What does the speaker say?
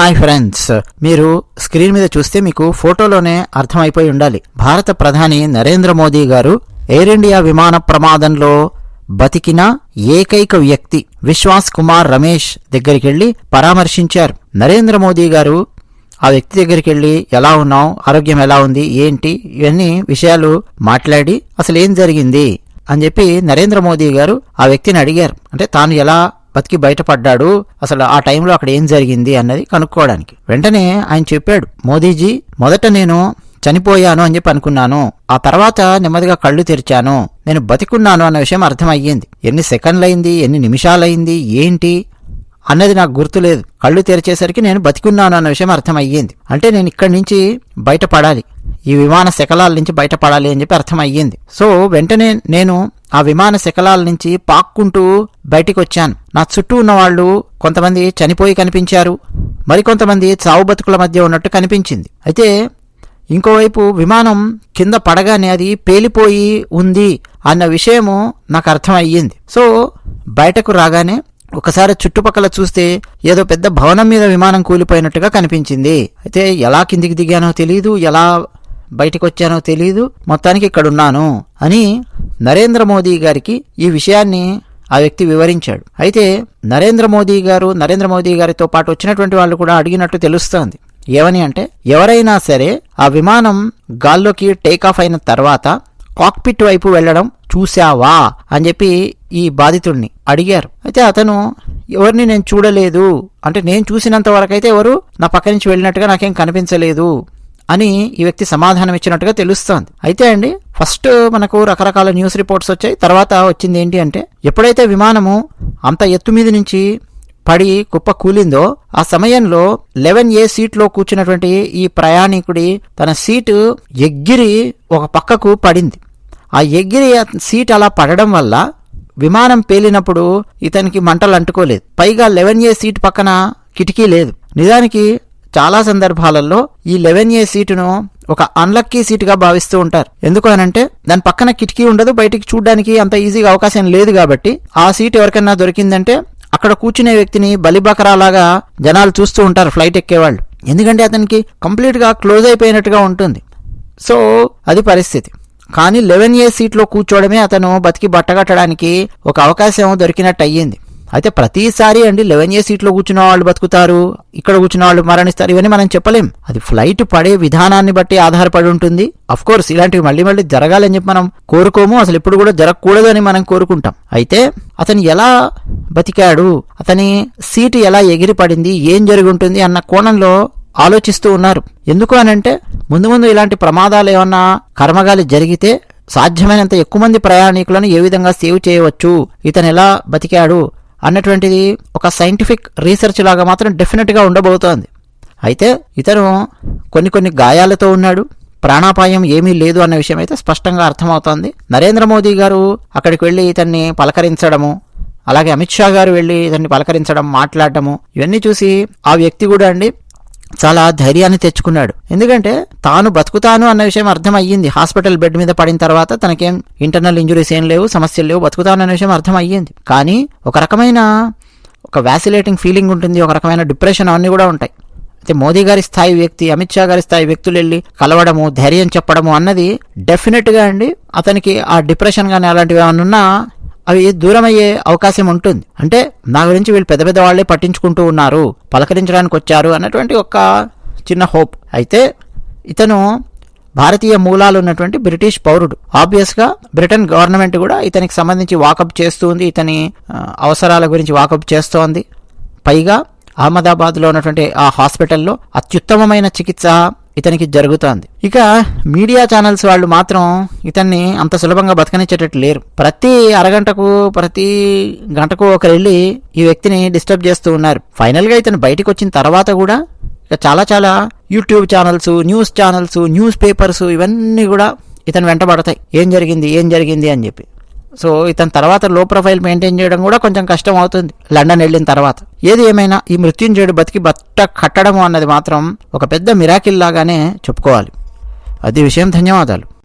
Hi friends మీరు screen మీద చూస్తే మీకు ఫోటోలోనే అర్థమైపోయి ఉండాలి. భారత ప్రధాని నరేంద్ర మోదీ గారు ఎయిర్ ఇండియా విమాన ప్రమాదంలో బతికిన ఏకైక వ్యక్తి విశ్వాస్ కుమార్ రమేష్ దగ్గరికి వెళ్ళి పరామర్శించారు. నరేంద్ర మోదీ గారు ఆ వ్యక్తి దగ్గరికి వెళ్ళి ఎలా ఉన్నావు? ఆరోగ్యం ఎలా ఉంది? ఏంటి? ఇవన్నీ విషయాలు మాట్లాడి అసలు ఏం జరిగింది? అని చెప్పి నరేంద్ర మోదీ గారు ఆ వ్యక్తిని అడిగారు. అంటే తాను ఎలా బతికి బయటపడ్డాడు. అసలు ఆ టైంలో అక్కడ ఏం జరిగింది అన్నది కనుక్కోవడానికి. వెంటనే ఆయన చెప్పాడు మోదీజీ మొదట నేను చనిపోయాను అని చెప్పి అనుకున్నాను. ఆ తర్వాత నెమ్మదిగా కళ్ళు తెరిచాను. నేను బతికున్నాను అన్న విషయం అర్థమయ్యింది. ఎన్ని సెకండ్లయింది ఎన్ని నిమిషాలైంది ఏంటి అన్నది నాకు గుర్తులేదు. కళ్ళు తెరిచేసరికి నేను బతికున్నాను అన్న విషయం అర్థమయ్యింది. అంటే నేను ఇక్కడి నుంచి బయటపడాలి. ఈ విమాన శకలాల నుంచి బయటపడాలి అని చెప్పి అర్థమయ్యింది. సో వెంటనే నేను ఆ విమాన శకలాల నుంచి పాక్కుంటూ బయటికి వచ్చాను నా చుట్టూ ఉన్నవాళ్ళు కొంతమంది చనిపోయి కనిపించారు. మరికొంతమంది చావు బతుకుల మధ్య ఉన్నట్టు కనిపించింది. అయితే ఇంకోవైపు విమానం కింద పడగానే అది పేలిపోయి ఉంది అన్న విషయము నాకు అర్థమయ్యింది. సో బయటకు రాగానే ఒకసారి చుట్టుపక్కల చూస్తే ఏదో పెద్ద భవనం మీద విమానం కూలిపోయినట్టుగా కనిపించింది. అయితే ఎలా కిందికి దిగానో తెలియదు ఎలా బయటికి వచ్చానో తెలియదు మొత్తానికి ఇక్కడున్నాను అని నరేంద్ర మోదీ గారికి ఈ విషయాన్ని ఆ వ్యక్తి వివరించాడు. అయితే నరేంద్ర మోదీ గారు నరేంద్ర మోదీ గారితో పాటు వచ్చినటువంటి వాళ్ళు కూడా అడిగినట్టు తెలుస్తోంది. ఏమని అంటే ఎవరైనా సరే ఆ విమానం గాల్లోకి టేక్ ఆఫ్ అయిన తర్వాత కాక్పిట్ వైపు వెళ్ళడం చూశావా అని చెప్పి ఈ బాధితుడిని అడిగారు. అయితే అతను ఎవరిని నేను చూడలేదు. అంటే నేను చూసినంత వరకు అయితే ఎవరు నా పక్క నుంచి వెళ్ళినట్టుగా నాకేం కనిపించలేదు. అని ఈ వ్యక్తి సమాధానం ఇచ్చినట్టుగా తెలుస్తోంది. అయితే అండి ఫస్ట్ మనకు రకరకాల న్యూస్ రిపోర్ట్స్ వచ్చాయి. తర్వాత వచ్చింది ఏంటి అంటే ఎప్పుడైతే విమానము అంత ఎత్తు మీద నుంచి పడి కుప్ప కూలిందో ఆ సమయంలో లెవెన్ ఏ సీట్లో కూర్చున్నటువంటి ఈ ప్రయాణికుడి తన సీటు ఎగ్గిరి ఒక పక్కకు పడింది. ఆ ఎగ్గిరి సీట్ అలా పడడం వల్ల విమానం పేలినప్పుడు ఇతనికి మంటలు అంటుకోలేదు. పైగా లెవెన్ ఏ సీట్ పక్కన కిటికీ లేదు. నిజానికి చాలా సందర్భాలలో ఈ లెవెన్ ఏ సీటును ఒక అన్లక్కీ సీటుగా భావిస్తూ ఉంటారు. ఎందుకు అనంటే దాని పక్కన కిటికీ ఉండదు బయటికి చూడడానికి అంత ఈజీగా అవకాశం లేదు కాబట్టి ఆ సీట్ ఎవరికైనా దొరికిందంటే అక్కడ కూర్చునే వ్యక్తిని బలిబకరాలాగా జనాలు చూస్తూ ఉంటారు ఫ్లైట్ ఎక్కేవాళ్ళు. ఎందుకంటే అతనికి కంప్లీట్గా క్లోజ్ అయిపోయినట్టుగా ఉంటుంది. సో అది పరిస్థితి. కానీ లెవెన్ ఏ సీట్లో కూర్చోవడమే అతను బతికి బట్టగట్టడానికి ఒక అవకాశం దొరికినట్టు అయ్యింది అయితే ప్రతిసారి అండి లెవెన్ ఏ సీట్లో కూర్చున్న వాళ్ళు బతుకుతారు ఇక్కడ కూర్చున్న వాళ్ళు మరణిస్తారు ఇవన్నీ మనం చెప్పలేం. అది ఫ్లైట్ పడే విధానాన్ని బట్టి ఆధారపడి ఉంటుంది. అఫ్ కోర్స్ ఇలాంటివి మళ్ళీ మళ్ళీ జరగాలని చెప్పి మనం కోరుకోము. అసలు ఇప్పుడు కూడా జరగకూడదు అని మనం కోరుకుంటాం. అయితే అతను ఎలా బతికాడు అతని సీటు ఎలా ఎగిరిపడింది ఏం జరిగి ఉంటుంది అన్న కోణంలో ఆలోచిస్తూ ఉన్నారు. ఎందుకు అనంటే ముందు ముందు ఇలాంటి ప్రమాదాలు ఏమన్నా కర్మగాలి జరిగితే సాధ్యమైనంత ఎక్కువ మంది ప్రయాణికులను ఏ విధంగా సేవ్ చేయవచ్చు ఇతను ఎలా బతికాడు అన్నటువంటిది ఒక సైంటిఫిక్ రీసెర్చ్ లాగా మాత్రం డెఫినెట్గా ఉండబోతోంది. అయితే ఇతను కొన్ని కొన్ని గాయాలతో ఉన్నాడు. ప్రాణాపాయం ఏమీ లేదు అన్న విషయం అయితే స్పష్టంగా అర్థమవుతోంది. నరేంద్ర మోదీ గారు అక్కడికి వెళ్ళి ఇతన్ని పలకరించడము అలాగే అమిత్ షా గారు వెళ్ళి ఇతన్ని పలకరించడం మాట్లాడటము ఇవన్నీ చూసి ఆ వ్యక్తి కూడా అండి చాలా ధైర్యాన్ని తెచ్చుకున్నాడు. ఎందుకంటే తాను బతుకుతాను అన్న విషయం అర్థమయ్యింది. హాస్పిటల్ బెడ్ మీద పడిన తర్వాత తనకేం ఇంటర్నల్ ఇంజురీస్ ఏం లేవు సమస్యలు లేవు బతుకుతాను అన్న విషయం అర్థమయ్యింది. కానీ ఒక రకమైన ఒక వ్యాసిలేటింగ్ ఫీలింగ్ ఉంటుంది ఒక రకమైన డిప్రెషన్ అవన్నీ కూడా ఉంటాయి. అయితే మోదీ గారి స్థాయి వ్యక్తి అమిత్ షా గారి స్థాయి వ్యక్తులు వెళ్ళి కలవడము ధైర్యం చెప్పడము అన్నది డెఫినెట్గా అండి. అతనికి ఆ డిప్రెషన్ కానీ అలాంటివి ఏమన్నా ఉన్నా అవి దూరమయ్యే అవకాశం ఉంటుంది. అంటే నా గురించి వీళ్ళు పెద్ద పెద్ద వాళ్ళే పట్టించుకుంటూ ఉన్నారు పలకరించడానికి వచ్చారు అన్నటువంటి ఒక చిన్న హోప్. అయితే ఇతను భారతీయ మూలాలు ఉన్నటువంటి బ్రిటిష్ పౌరుడు. ఆబ్వియస్గా బ్రిటన్ గవర్నమెంట్ కూడా ఇతనికి సంబంధించి వాకప్ చేస్తుంది ఇతని అవసరాల గురించి వాకప్ చేస్తోంది. పైగా అహ్మదాబాద్లో ఉన్నటువంటి ఆ హాస్పిటల్లో అత్యుత్తమమైన చికిత్స ఇతనికి జరుగుతోంది. ఇక మీడియా ఛానల్స్ వాళ్ళు మాత్రం ఇతన్ని అంత సులభంగా బతకనిచ్చేటట్టు లేరు. ప్రతి అరగంటకు ప్రతి గంటకు ఒకరు వెళ్ళి ఈ వ్యక్తిని డిస్టర్బ్ చేస్తూ ఉన్నారు. ఫైనల్గా ఇతను బయటకు వచ్చిన తర్వాత కూడా ఇక చాలా చాలా YouTube channels news channels newspapers ఇవన్నీ కూడా ఇతను వెంటబడతాయి. ఏం జరిగింది ఏం జరిగింది అని చెప్పి. సో ఇతని తర్వాత లో ప్రొఫైల్ మెయింటైన్ చేయడం కూడా కొంచెం కష్టం అవుతుంది లండన్ వెళ్ళిన తర్వాత. ఏది ఏమైనా ఈ మృత్యుంజయుడు బతికి బట్ట కట్టడం అన్నది మాత్రం ఒక పెద్ద మిరాకిల్ లాగానే చెప్పుకోవాలి. అది విషయం ధన్యవాదాలు.